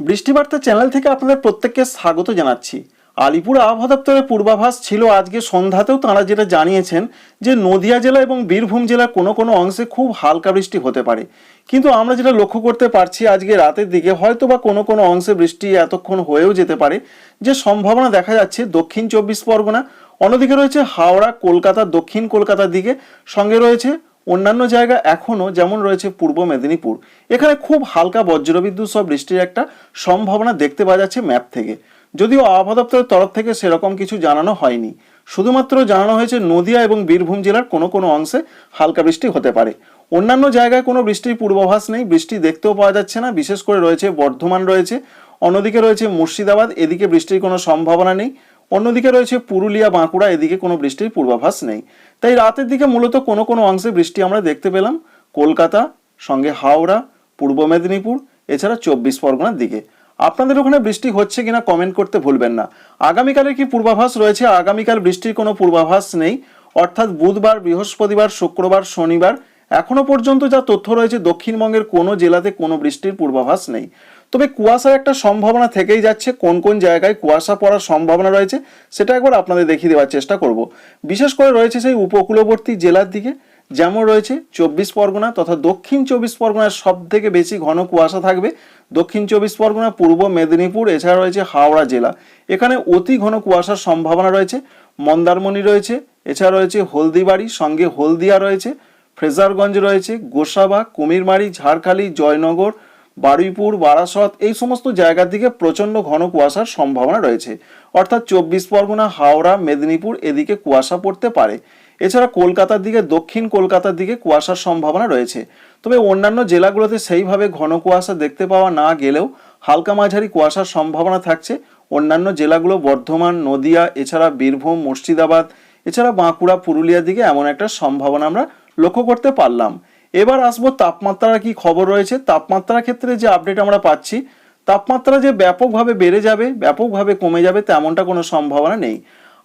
বৃষ্টিবার্তা channel থেকে আপনাদের প্রত্যেককে স্বাগত জানাচ্ছি। আলিপুর আবহাওয়া দপ্তরের পূর্বাভাস ছিল আজকে সন্ধ্যাতেও তাঁরা যেটা জানিয়েছেন যে নদিয়া জেলা এবং বীরভূম জেলার কোনো কোনো অংশে খুব হালকা বৃষ্টি হতে পারে। কিন্তু আমরা যেটা লক্ষ্য করতে পারছি আজকে রাতের দিকে হয়তো বা কোনো কোনো অংশে বৃষ্টি এতক্ষণ হয়েও যেতে পারে, যে সম্ভাবনা দেখা যাচ্ছে দক্ষিণ চব্বিশ পরগনা, অন্যদিকে রয়েছে হাওড়া, কলকাতা, দক্ষিণ কলকাতার দিকে, সঙ্গে রয়েছে অন্যান্য জায়গা এখনও যেমন রয়েছে পূর্ব মেদিনীপুর। এখানে খুব হালকা বজ্রবিদ্যুৎ সহ বৃষ্টির একটা সম্ভাবনা দেখতে পাওয়া যাচ্ছে ম্যাপ থেকে। যদিও আবহাওয়া দপ্তরের তরফ থেকে সেরকম কিছু জানানো হয়নি। শুধুমাত্র জানানো হয়েছে নদিয়া এবং বীরভূম জেলার কোনো কোনো অংশে হালকা বৃষ্টি হতে পারে। অন্যান্য জায়গায় কোনো বৃষ্টির পূর্বাভাস নেই, বৃষ্টি দেখতেও পাওয়া যাচ্ছে না। বিশেষ করে রয়েছে বর্ধমান রয়েছে, অন্যদিকে রয়েছে মুর্শিদাবাদ, এদিকে বৃষ্টির কোনো সম্ভাবনা নেই। অন্যদিকে রয়েছে পুরুলিয়া, বাঁকুড়া, এদিকে কোনো বৃষ্টির পূর্বাভাস নেই। তাই রাতের দিকে মূলত কোনো কোনো অংশে বৃষ্টি আমরা দেখতে পেলাম। কলকাতা, সঙ্গে হাওড়া, পূর্ব মেদিনীপুর, এছাড়া চব্বিশ পরগনার দিকে। আপনাদের ওখানে বৃষ্টি হচ্ছে কিনা কমেন্ট করতে ভুলবেন না। আগামীকালের কি পূর্বাভাস রয়েছে? আগামীকাল বৃষ্টির কোনো পূর্বাভাস নেই। অর্থাৎ বুধবার, বৃহস্পতিবার, শুক্রবার, শনিবার, এখনও পর্যন্ত যা তথ্য রয়েছে, দক্ষিণবঙ্গের কোনো জেলাতে কোনো বৃষ্টির পূর্বাভাস নেই। তবে কুয়াশার একটা সম্ভাবনা থেকেই যাচ্ছে, কোন কোন জায়গায় কুয়াশা পড়ার সম্ভাবনা রয়েছে, সেটা একবার আপনাদের দেখিয়ে দেওয়ার চেষ্টা করব। বিশেষ করে রয়েছে সেই উপকূলবর্তী জেলার দিকে, যেমন রয়েছে চব্বিশ পরগনা তথা দক্ষিণ চব্বিশ পরগনার সব থেকে বেশি ঘন কুয়াশা থাকবে। দক্ষিণ চব্বিশ পরগনা, পূর্ব মেদিনীপুর, এছাড়া রয়েছে হাওড়া জেলা। এখানে অতি ঘন কুয়াশার সম্ভাবনা রয়েছে। মন্দারমণি রয়েছে, এছাড়া রয়েছে হলদিবাড়ি, সঙ্গে হলদিয়া রয়েছে, ফ্রেজারগঞ্জ রয়েছে, গোসাবা, কুমিরমারি, ঝাড়খালি, জয়নগর বারুইপুর, বারাসত এই সমস্ত জায়গার দিকে প্রচণ্ড ঘন কুয়াশার সম্ভাবনা রয়েছে। অর্থাৎ চব্বিশ পরগনা, হাওড়া, মেদিনীপুর এদিকে কুয়াশা পড়তে পারে। এছাড়া কলকাতার দিকে, দক্ষিণ কলকাতার দিকে কুয়াশার সম্ভাবনা রয়েছে। তবে অন্যান্য জেলাগুলোতে সেইভাবে ঘন কুয়াশা দেখতে পাওয়া না গেলেও হালকা মাঝারি কুয়াশার সম্ভাবনা থাকছে। অন্যান্য জেলাগুলো বর্ধমান, নদিয়া, এছাড়া বীরভূম, মুর্শিদাবাদ, এছাড়া বাঁকুড়া, পুরুলিয়ার দিকে এমন একটা সম্ভাবনা আমরা লক্ষ্য করতে পারলাম। এবার আসব তাপমাত্রার কি খবর রয়েছে। তাপমাত্রার ক্ষেত্রে যে আপডেট আমরা পাচ্ছি, তাপমাত্রা যে ব্যাপকভাবে বেড়ে যাবে, ব্যাপকভাবে কমে যাবে তেমনটা কোনো সম্ভাবনা নেই।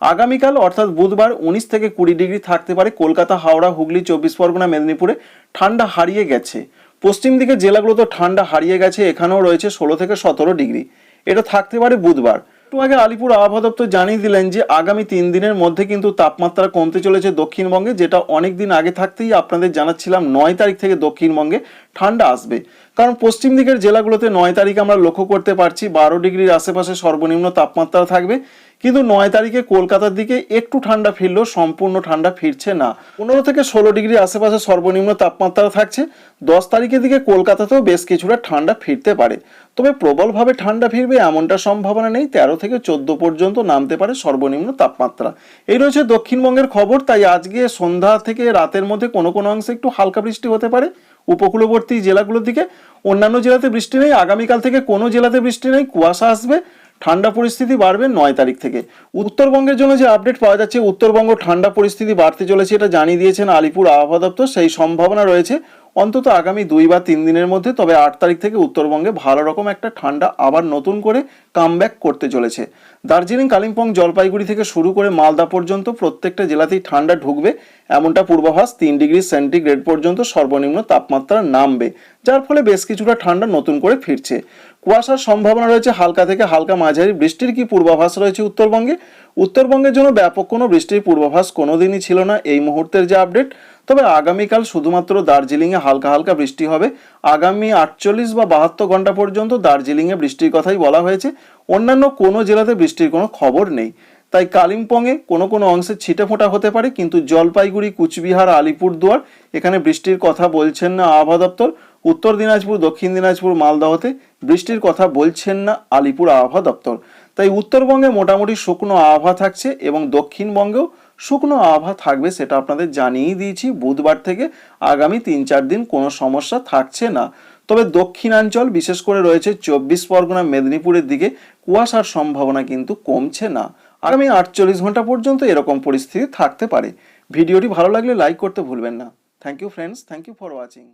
আগামীকাল অর্থাৎ বুধবার উনিশ থেকে কুড়ি ডিগ্রি থাকতে পারে কলকাতা, হাওড়া, হুগলি, চব্বিশ পরগনা, মেদিনীপুরে ঠান্ডা হারিয়ে গেছে। পশ্চিম দিকের জেলাগুলোতে ঠান্ডা হারিয়ে গেছে, এখানেও রয়েছে ষোলো থেকে সতেরো ডিগ্রি। এটা থাকতে পারে বুধবার। একটু আগে আলিপুর আবহাওয়া দপ্তর জানিয়ে দিলেন যে আগামী তিন দিনের মধ্যে কিন্তু তাপমাত্রা কমতে চলেছে দক্ষিণবঙ্গে, যেটা অনেকদিন আগে থাকতেই আপনাদের জানাচ্ছিলাম, নয় তারিখ থেকে দক্ষিণবঙ্গে ঠান্ডা আসবে। কারণ পশ্চিম দিকের জেলাগুলোতে নয় তারিখ আমরা লক্ষ্য করতে পারছি, বারো ডিগ্রির আশেপাশে সর্বনিম্ন তাপমাত্রা থাকবে। কিন্তু নয় তারিখে কলকাতার দিকে একটু ঠান্ডা ফিরলেও সম্পূর্ণ ঠান্ডা ফিরছে না। পনেরো থেকে ষোলো ডিগ্রি আশেপাশে সর্বনিম্ন তাপমাত্রা থাকছে। দশ তারিখের দিকে কলকাতাতেও বেশ কিছুটা ঠান্ডা ফিরতে পারে। তবে প্রবলভাবে ঠান্ডা ফিরবে এমনটা সম্ভাবনা নেই। তেরো থেকে চোদ্দ পর্যন্ত নামতে পারে সর্বনিম্ন তাপমাত্রা। এই রয়েছে দক্ষিণবঙ্গের খবর। তাই আজকে সন্ধ্যা থেকে রাতের মধ্যে কোনো কোনো অংশে একটু হালকা বৃষ্টি হতে পারে। উপকূলবর্তী জেলাগুলোর দিকে। অন্যান্য জেলাতে বৃষ্টি নেই। আগামীকাল থেকে কোনো জেলাতে বৃষ্টি নেই। কুয়াশা আসবে। ঠান্ডা পরিস্থিতি বাড়বে নয় তারিখ থেকে। উত্তরবঙ্গের জন্য যে আপডেট পাওয়া যাচ্ছে, উত্তরবঙ্গ ঠান্ডা পরিস্থিতি বাড়তে চলেছে এটা জানিয়ে দিয়েছেন আলিপুর আবহাওয়া দপ্তর। সেই সম্ভাবনা রয়েছে। অন্তত আগামী দুই বা তিন দিনের মধ্যে, তবে আট তারিখ থেকে উত্তরবঙ্গে ভালো রকম একটা ঠান্ডা আবার নতুন করে কামব্যাক করতে চলেছে। দার্জিলিং, কালিম্পং, জলপাইগুড়ি থেকে শুরু করে মালদা পর্যন্ত প্রত্যেকটা জেলাতেই ঠান্ডা ঢুকবে। এমনটা পূর্বাভাস তিন ডিগ্রি সেন্টিগ্রেড পর্যন্ত সর্বনিম্ন তাপমাত্রা নামবে, যার ফলে বেশ কিছুটা ঠান্ডা নতুন করে ফিরছে। কুয়াশার সম্ভাবনা রয়েছে হালকা থেকে হালকা মাঝারি। বৃষ্টির কি পূর্বাভাস রয়েছে উত্তরবঙ্গে? উত্তরবঙ্গের জন্য ব্যাপক কোনো বৃষ্টির পূর্বাভাস কোনোদিনই ছিল না এই মুহূর্তের যে আপডেট। তবে আগামীকাল শুধুমাত্র দার্জিলিংয়ে হালকা হালকা বৃষ্টি হবে। আগামী আটচল্লিশ বা বাহাত্তর ঘণ্টা পর্যন্ত দার্জিলিংয়ে বৃষ্টির কথাই বলা হয়েছে। অন্যান্য কোনো জেলাতে বৃষ্টির কোনো খবর নেই। তাই কালিম্পংয়ে কোনো কোনো অংশে ছিটে ফোঁটা হতে পারে, কিন্তু জলপাইগুড়ি, কুচবিহার, আলিপুরদুয়ার এখানে বৃষ্টির কথা বলছেন না আবহাওয়া দপ্তর। উত্তর দিনাজপুর, দক্ষিণ দিনাজপুর, মালদহতে বৃষ্টির কথা বলছেন না আলিপুর আবহাওয়া দপ্তর। তাই উত্তরবঙ্গে মোটামুটি শুকনো আবহাওয়া থাকছে এবং দক্ষিণবঙ্গেও শুকনো আবহাওয়া থাকবে সেটা আপনাদের জানিয়েই দিয়েছি। বুধবার থেকে আগামী তিন চার দিন কোনো সমস্যা থাকছে না। তবে দক্ষিণাঞ্চল, বিশেষ করে রয়েছে চব্বিশ পরগনা, মেদিনীপুরের দিকে কুয়াশার সম্ভাবনা কিন্তু কমছে না। আগামী আটচল্লিশ ঘণ্টা পর্যন্ত এরকম পরিস্থিতি থাকতে পারে। ভিডিওটি ভালো লাগলে লাইক করতে ভুলবেন না। Thank you friends thank you for watching